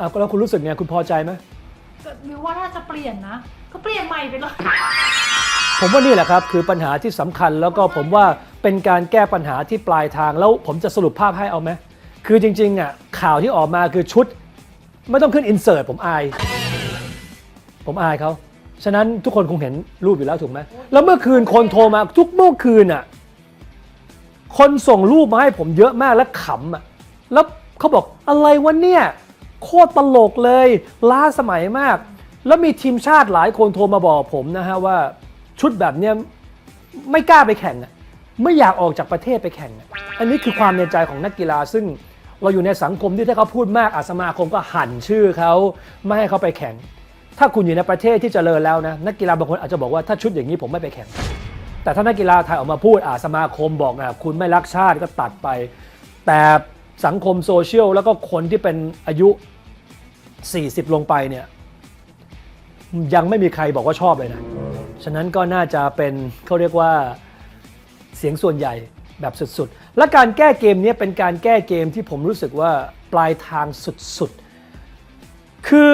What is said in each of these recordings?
อะแล้วคุณรู้สึกไงคุณพอใจไหมก็มิวว่าถ้าจะเปลี่ยนนะ ก็เปลี่ยนใหม่ไปเลย ผมว่านี่แหละครับ คือปัญหาที่สำคัญแล้วก็ผมว่าเป็นการแก้ปัญหาที่ปลายทางแล้วผมจะสรุปภาพให้เอาไหมคือจริงๆอะข่าวที่ออกมาคือชุด ไม่ต้องขึ้นอินเสิร์ตผมอาย ผมอายเขาฉะนั้นทุกคนคงเห็นรูปอยู่แล้วถูกไหมแล้วเมื่อคืนคนโทรมาทุกเมื่อคืนอะคนส่งรูปมาให้ผมเยอะมากแล้วขำอะแล้วเขาบอกอะไรวะเนี่ย โคตรตลกเลย ล้าสมัยมาก แล้วมีทีมชาติหลายคนโทรมาบอกผมนะฮะว่าชุดแบบเนี้ยไม่กล้าไปแข่งอะไม่อยากออกจากประเทศไปแข่งอะอันนี้คือความในใจของนักกีฬาซึ่งเราอยู่ในสังคมที่ถ้าเขาพูดมากอาสมาคมก็หั่นชื่อเขาไม่ให้เขาไปแข่ง ถ้าคุณอยู่ในประเทศที่เจริญแล้วนะนักกีฬาบางคนอาจจะบอกว่าถ้าชุดอย่างนี้ผมไม่ไปแข่ง แต่ถ้านักกีฬาไทยออกมาพูดอาสมาคมบอกนะคุณไม่รักชาติก็ตัดไป แต่สังคมโซเชียลแล้วก็คนที่เป็นอายุ 40 ลงไปเนี่ยยังไม่มีใครบอกว่าชอบเลยนะ ฉะนั้นก็น่าจะเป็นเขาเรียกว่าเสียงส่วนใหญ่แบบสุดๆ และการแก้เกมนี้เป็นการแก้เกมที่ผมรู้สึกว่าปลายทางสุดๆ คือ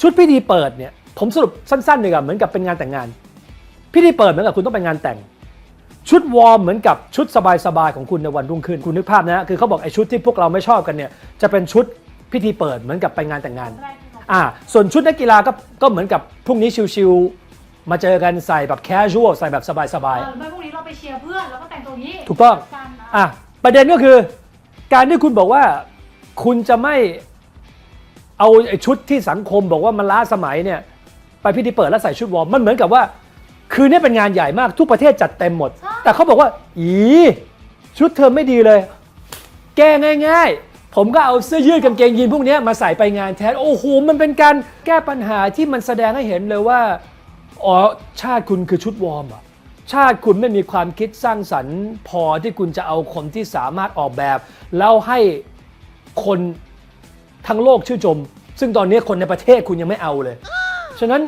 ชุดพิธีเปิดเนี่ยผมสรุปสั้นๆเลยกับเหมือนกับเป็นงานแต่งงาน พิธีเปิดเหมือนกับคุณต้องไปงานแต่ง ชุดวอร์มเหมือนกับชุดสบายๆของคุณในวันรุ่งขึ้นคุณนึกภาพนะคือเขาบอกไอ้ชุดที่พวกเราไม่ชอบกันเนี่ยจะเป็นชุด พิธีเปิดเหมือนกับไปงานแต่งงานอ่าส่วนชุดนักกีฬาก็ก็เหมือนกับพรุ่งนี้ชิวๆมาเจอกันใส่แบบแคชชวลใส่แบบสบายเออไม่พรุ่งนี้เราไปเชียร์เพื่อนแล้วก็แต่งตัวอย่างนี้ๆถูกต้อง กันนะอะประเด็นก็คือการที่คุณบอกว่าคุณจะไม่เอาไอ้ชุดที่สังคมบอกว่ามันล้าสมัยเนี่ยไปพิธีเปิดแล้วใส่ชุดวอร์มมันเหมือนกับว่า คืนนี้เป็นงานใหญ่มากทุกประเทศจัดเต็มหมด แต่เขาบอกว่า อี ชุดเธอไม่ดีเลย แก้ง่ายๆ ผมก็เอาเสื้อยืดกางเกงยีนพวกนี้มาใส่ไปงานแทน โอ้โห มันเป็นการแก้ปัญหาที่มันแสดงให้เห็นเลยว่า อ๋อ ชาติคุณคือชุดวอร์มอะชาติคุณไม่มีความคิดสร้างสรรค์ พอที่คุณจะเอาคนที่สามารถออกแบบ แล้วให้คนทั้งโลกชื่นชม ซึ่งตอนนี้คนในประเทศคุณยังไม่เอาเลย ฉะนั้น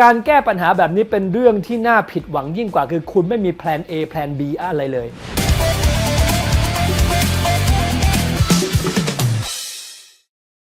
การแก้ปัญหาแบบนี้เป็นเรื่องที่น่าผิดหวังยิ่งกว่าคือคุณไม่มีแผน A แผน B อะไรเลย「